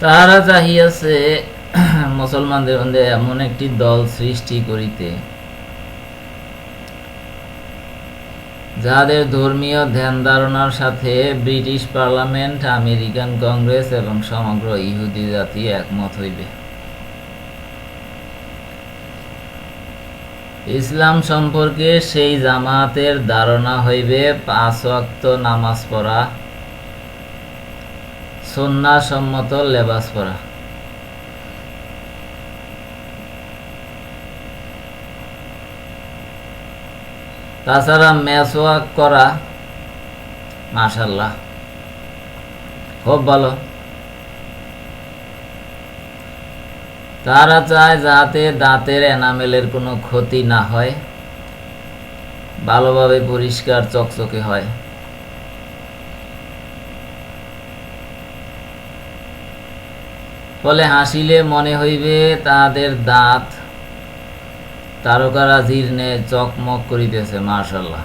তাহারা চাহিয়াছে মুসলমানদের মধ্যে এমন একটি দল সৃষ্টি করিতে, যাদের ধর্মীয় ধ্যান ধারণার সাথে ব্রিটিশ পার্লামেন্ট, আমেরিকান কংগ্রেস এবং সমগ্র ইহুদি জাতি একমত হইবে। ইসলাম সম্পর্কে সেই জামাতের ধারণা হইবে পাঁচ ওয়াক্ত নামাজ পড়া সন্না সম্মত লেবাস পরা। তাছাড়া মেসওয়াক করা মাশাল্লাহ খুব ভালো। তারা চায় যাতে দাঁতের এনামেলের কোনো ক্ষতি না হয়, ভালোভাবে পরিষ্কার চকচকে হয়। ফলে হাসিলে মনে হইবে তাহাদের দাঁত। তারকারা জীর্ণে চকমক করিতেছে মার্শাল্লাহ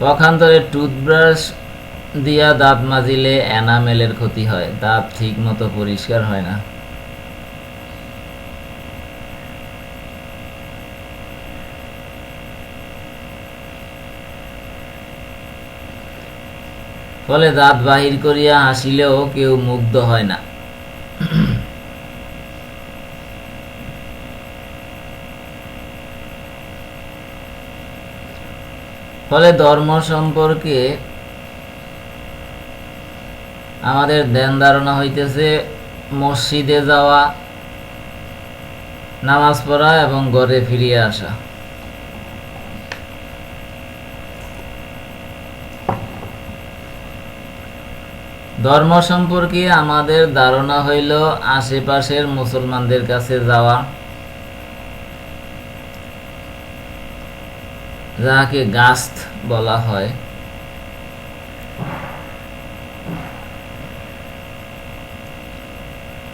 পক্ষান্তরে টুথব্রাশ দিয়া দাঁত মাজিলে এনামেলের ক্ষতি হয়। দাঁত ঠিক মতো পরিষ্কার হয় না। ফলে দাঁত বাহির করিয়া হাসিলেও কেউ মুগ্ধ হয় না। ফলে ধর্ম সম্পর্কে আমাদের ধ্যান ধারণা হইতেছে, মসজিদে যাওয়া, নামাজ পড়া এবং ঘরে ফিরিয়ে আসা। ধর্ম সম্পর্কে আমাদের ধারণা হইল আশেপাশের মুসলমানদের কাছে যাওয়া। যাহাকে গাস্ত বলা হয়।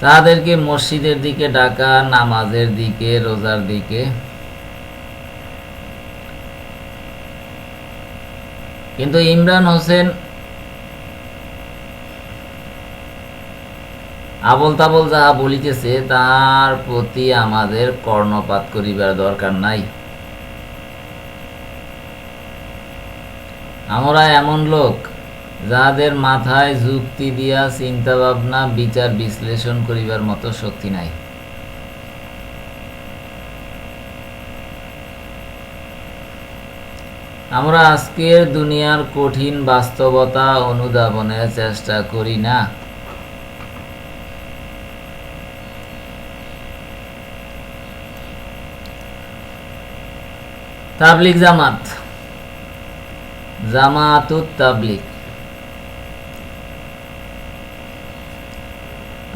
তাদেরকে মসজিদের দিকে ডাকা, নামাজের দিকে, রোজার দিকে। কিন্তু ইমরান হোসেন আবল তাবল যাহা বলিতেছে, তার প্রতি আমাদের কর্ণপাত করিবার দরকার নাই। আমরা এমন লোক যাদের মাথায় যুক্তি দিয়া চিন্তা ভাবনা বিচার, বিশ্লেষণ করিবার মতো শক্তি নাই। আমরা আজকের দুনিয়ার কঠিন বাস্তবতা অনুধাবনের চেষ্টা করি না। তাবলিক জামাত। জামাতুত তাবলিক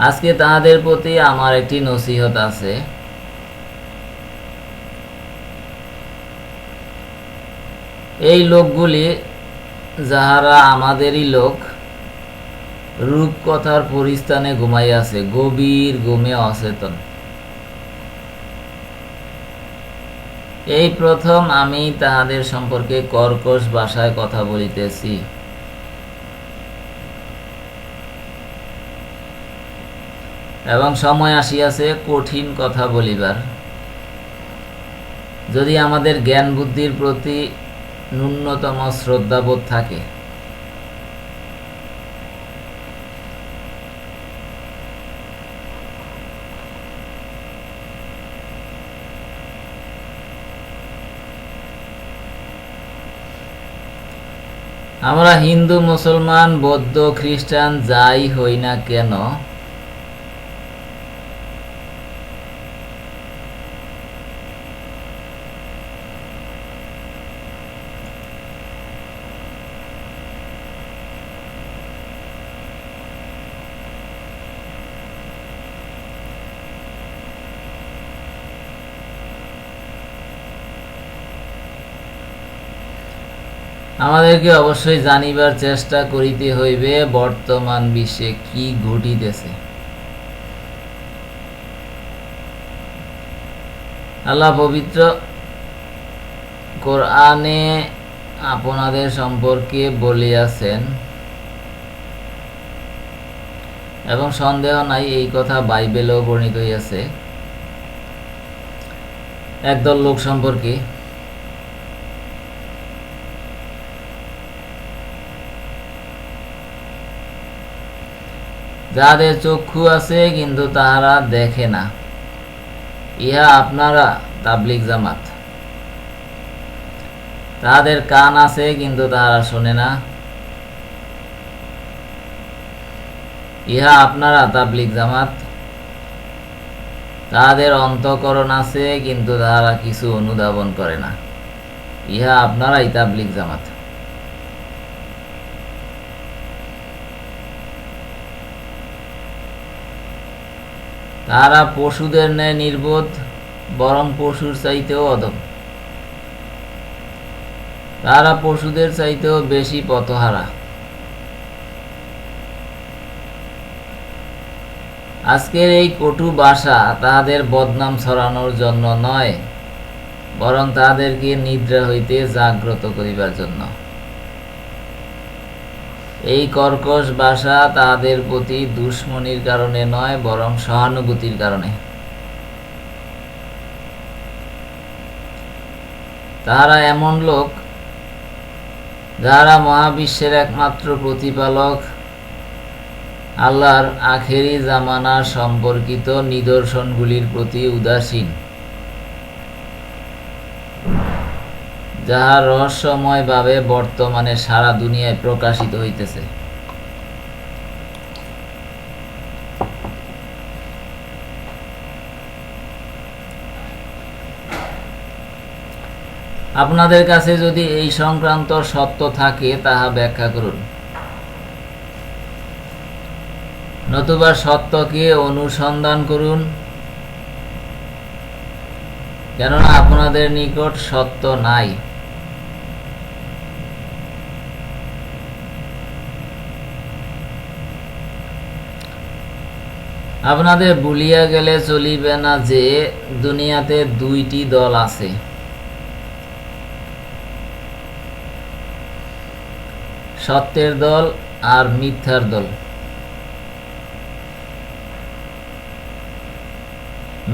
আজকে তাহাদের প্রতি আমার একটি নসিহত আছে। এই লোকগুলি যাহারা আমাদেরই লোক, রূপকথার পরিস্থানে ঘুমাইয়াছে, গভীর ঘুমে অচেতন। এই প্রথম আমি তাহাদের সম্পর্কে কর্কশ ভাষায় কথা বলিতেছি। এবং সময় আসিয়াছে কঠিন কথা বলিবার। যদি আমাদের জ্ঞান বুদ্ধির প্রতি ন্যূনতম শ্রদ্ধাবোধ থাকে আমরা হিন্দু মুসলমান বৌদ্ধ খ্রিস্টান যাই হই না কেন আমাদেরকে অবশ্যই জানিবার চেষ্টা করিতে হইবে, বর্তমান বিশ্বে কি ঘটিতেছে। আল্লাহ পবিত্র কোরআনে আপনাদের সম্পর্কে বলিয়াছেন, এবং সন্দেহ নাই, এই কথা বাইবেলেও বর্ণিত হইয়াছে। একদল লোক সম্পর্কে যাদের চক্ষু আছে কিন্তু তাহারা দেখে না। ইহা আপনারা তাবলিক জামাত। তাদের কান আছে কিন্তু তাহারা শোনে না। ইহা আপনারা তাবলিক জামাত। তাহাদের অন্তকরণ আছে কিন্তু তাহারা কিছু অনুধাবন করে না। ইহা আপনারাই তাবলিক জামাত। তারা পশুদের ন্যায় নির্বোধ, বরং পশুর চাইতেও অধম। তারা পশুদের চাইতেও বেশি পথহারা। আজকের এই কটু বাসা তাহাদের বদনাম ছড়ানোর জন্য নয়, বরং তাদেরকে নিদ্রা হইতে জাগ্রত করিবার জন্য। এই কর্কশ ভাষা তাহাদের প্রতি দুশ্মনির কারণে নয়, বরং সহানুভূতির কারণে। তাহারা এমন লোক যারা মহাবিশ্বের একমাত্র প্রতিপালক, আল্লাহর আখেরি জামানার সম্পর্কিত নিদর্শনগুলির প্রতি উদাসীন। যাহা রহস্যময়ভাবে বর্তমানে সারা দুনিয়ায় প্রকাশিত হইতেছে। আপনাদের কাছে যদি এই সংক্রান্ত সত্য থাকে, তাহা ব্যাখ্যা করুন। নতুবা সত্যকে অনুসন্ধান করুন। কেননা আপনাদের নিকট সত্য নাই। আপনাদের ভুলিয়া গেলে চলিবে না যে দুনিয়াতে দুইটি দল আছে। সত্যের দল আর মিথ্যার দল।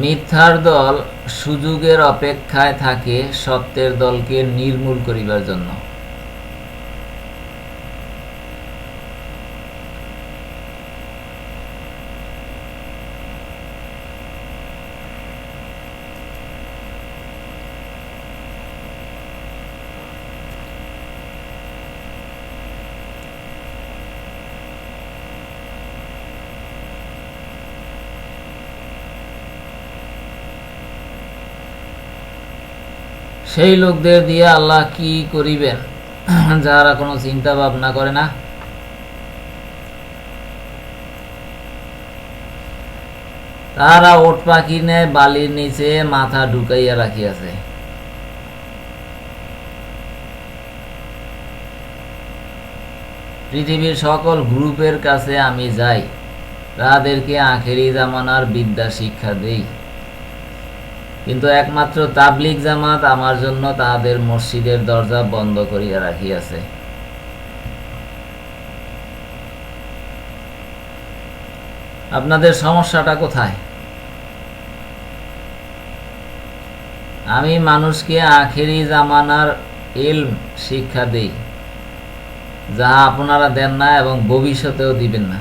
মিথ্যার দল সুযোগের অপেক্ষায় থাকে সত্যের দলকে নির্মূল করিবার জন্য। সেই লোকদের দিয়ে আল্লাহ কি করিবেন? যারা কোনো চিন্তা ভাবনা করে না। তারা ওট পাখি বালির নিচে মাথা ঢুকাইয়া রাখিয়াছে। পৃথিবীর সকল গ্রুপের কাছে আমি যাই তাদেরকে আখেরি জামানার বিদ্যা শিক্ষা দেই। কিন্তু একমাত্র তাবলিক জামাত আমার জন্য তাহাদের মসজিদের দরজা বন্ধ করিয়া রাখিয়াছে। আপনাদের সমস্যাটা কোথায়? আমি মানুষকে আখেরি জামানার ইলম, শিক্ষা দেই, যাহা আপনারা দেন না এবং ভবিষ্যতেও দিবেন না।